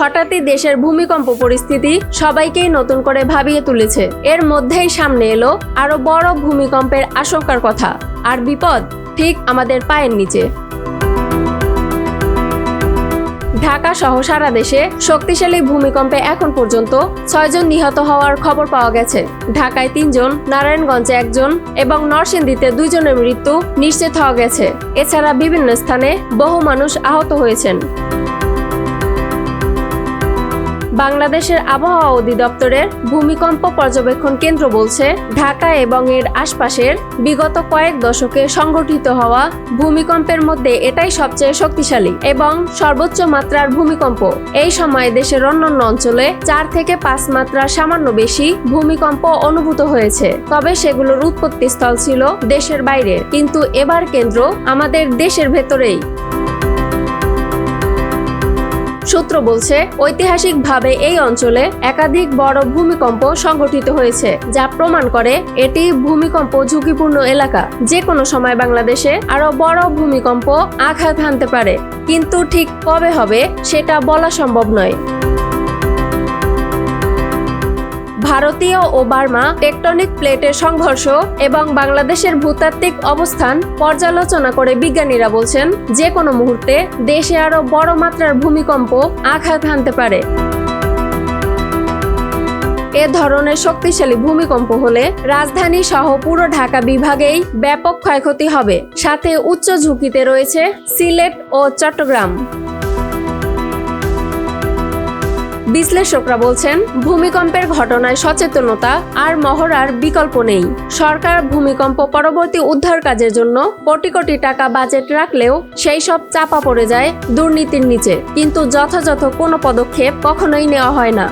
হঠাৎই দেশের ভূমিকম্প পরিস্থিতি সবাইকেই নতুন করে ভাবিয়ে তুলেছে। এর মধ্যেই সামনে এলো আরও বড় ভূমিকম্পের আশঙ্কার কথা। আর বিপদ ঠিক আমাদের পায়ের নিচে। ঢাকা সহ সারা দেশে শক্তিশালী ভূমিকম্পে এখন পর্যন্ত ছয়জন নিহত হওয়ার খবর পাওয়া গেছে। ঢাকায় তিনজন, নারায়ণগঞ্জে একজন এবং নরসিংদীতে দুইজনের মৃত্যু নিশ্চিত হওয়া গেছে। এছাড়া বিভিন্ন স্থানে বহু মানুষ আহত হয়েছেন। বাংলাদেশের আবহাওয়া অধিদপ্তরের ভূমিকম্প পর্যবেক্ষণ কেন্দ্র বলছে, ঢাকা এবং এর আশপাশের বিগত কয়েক দশকে সংঘটিত হওয়া ভূমিকম্পের মধ্যে এটাই সবচেয়ে শক্তিশালী এবং সর্বোচ্চ মাত্রার ভূমিকম্প। এই সময় দেশের অন্যান্য অঞ্চলে চার থেকে পাঁচ মাত্রা সামান্য বেশি ভূমিকম্প অনুভূত হয়েছে। তবে সেগুলোর উৎপত্তিস্থল ছিল দেশের বাইরে। কিন্তু এবার কেন্দ্র আমাদের দেশের ভেতরেই। সূত্র বলছে, ঐতিহাসিকভাবে এই অঞ্চলে একাধিক বড় ভূমিকম্প সংঘটিত হয়েছে, যা প্রমাণ করে এটি ভূমিকম্প ঝুঁকিপূর্ণ এলাকা। যে কোনো সময় বাংলাদেশে আরও বড় ভূমিকম্প আঘাত হানতে পারে, কিন্তু ঠিক কবে হবে সেটা বলা সম্ভব নয়। ভারতীয় ও বার্মা টেকটনিক প্লেটের সংঘর্ষ এবং বাংলাদেশের ভূতাত্ত্বিক অবস্থান পর্যালোচনা করে বিজ্ঞানীরা বলছেন, যে কোনো মুহূর্তে দেশে আরও বড় মাত্রার ভূমিকম্প আঘাত হানতে পারে। এ ধরনের শক্তিশালী ভূমিকম্প হলে রাজধানী সহ পুরো ঢাকা বিভাগেই ব্যাপক ক্ষয়ক্ষতি হবে। সাথে উচ্চ ঝুঁকিতে রয়েছে সিলেট ও চট্টগ্রাম। বিশ্লেষকরা বলছেন, ভূমিকম্পের ঘটনায় সচেতনতা আর মহড়ার বিকল্প নেই। সরকার ভূমিকম্প পরবর্তী উদ্ধার কাজের জন্য কোটি কোটি টাকা বাজেট রাখলেও সেই সব চাপা পড়ে যায় দুর্নীতির নিচে। কিন্তু যথাযথ কোনো পদক্ষেপ কখনোই নেওয়া হয় না।